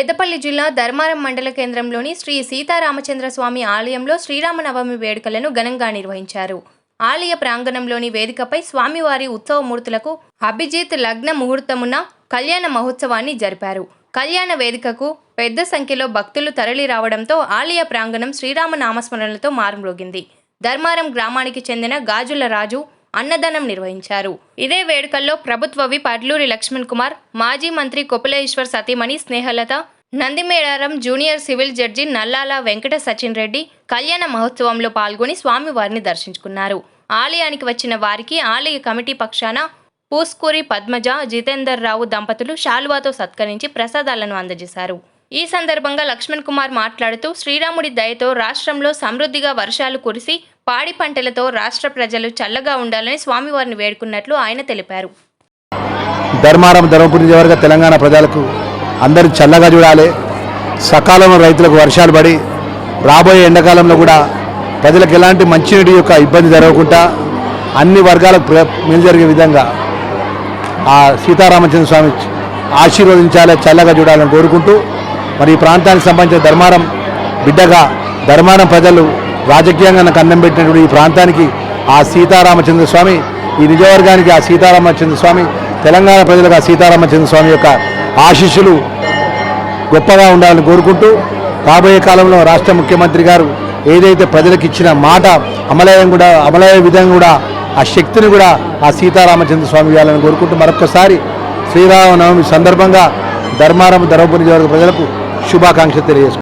పెద్దపల్లి జిల్లా ధర్మారం మండల కేంద్రంలోని శ్రీ సీతారామచంద్ర స్వామి ఆలయంలో శ్రీరామనవమి వేడుకలను ఘనంగా నిర్వహించారు. ఆలయ ప్రాంగణంలోని వేదికపై స్వామివారి ఉత్సవమూర్తులకు అభిజిత్ లగ్న ముహూర్తమున కళ్యాణ మహోత్సవాన్ని జరిపారు. కళ్యాణ వేదికకు పెద్ద సంఖ్యలో భక్తులు తరలి రావడంతో ఆలయ ప్రాంగణం శ్రీరామ నామస్మరణలతో మారుమ్రోగింది. ధర్మారం గ్రామానికి చెందిన గాజుల రాజు అన్నదానం నిర్వహించారు. ఇదే వేడుకల్లో ప్రభుత్వవి పడ్లూరి లక్ష్మణ్ కుమార్ మాజీ మంత్రి కొప్పులేశ్వర్ సతీమణి Snehalatha Nandimedaram junior civil judge Nallala Venkata Sachin Reddy కళ్యాణ మహోత్సవంలో పాల్గొని స్వామివారిని దర్శించుకున్నారు. ఆలయానికి వచ్చిన వారికి ఆలయ కమిటీ పక్షాన పూస్కూరి పద్మజ జితేందర్ రావు దంపతులు శాలువాతో సత్కరించి ప్రసాదాలను అందజేశారు. ఈ సందర్భంగా లక్ష్మణ్ కుమార్ మాట్లాడుతూ శ్రీరాముడి దయతో రాష్ట్రంలో సమృద్ధిగా వర్షాలు కురిసి పాడి పంటలతో రాష్ట్ర ప్రజలు చల్లగా ఉండాలని స్వామివారిని వేడుకున్నట్లు ఆయన తెలిపారు. ధర్మారం ధర్మపురి నియోజకవర్గ తెలంగాణ ప్రజలకు అందరూ చల్లగా చూడాలి. సకాలంలో రైతులకు వర్షాలు పడి రాబోయే ఎండాకాలంలో కూడా ప్రజలకు ఎలాంటి మంచినీటి యొక్క ఇబ్బంది జరగకుండా అన్ని వర్గాలకు మేలు జరిగే విధంగా ఆ సీతారామచంద్ర స్వామి ఆశీర్వదించాలి చల్లగా చూడాలని కోరుకుంటూ మరి ఈ ప్రాంతానికి సంబంధించిన ధర్మారం బిడ్డగా ధర్మారం ప్రజలు రాజకీయంగా నాకు అన్నం పెట్టినటువంటి ఈ ప్రాంతానికి ఆ సీతారామచంద్ర స్వామి ఈ నిజవర్గానికి ఆ సీతారామచంద్ర స్వామి తెలంగాణ ప్రజలకు ఆ సీతారామచంద్ర స్వామి యొక్క ఆశీస్సులు గొప్పగా ఉండాలని కోరుకుంటూ రాబోయే కాలంలో రాష్ట్ర ముఖ్యమంత్రి గారు ఏదైతే ప్రజలకు ఇచ్చిన మాట అమలయం కూడా అమలయ్యే విధంగా కూడా ఆ శక్తిని కూడా ఆ సీతారామచంద్ర స్వామి ఇవ్వాలని కోరుకుంటూ మరొకసారి శ్రీరామనవమి సందర్భంగా ధర్మారం ధర్మపురి నియోజకవర్గ ప్రజలకు శుభాకాంక్షలు తెలియజేసుకుంటారు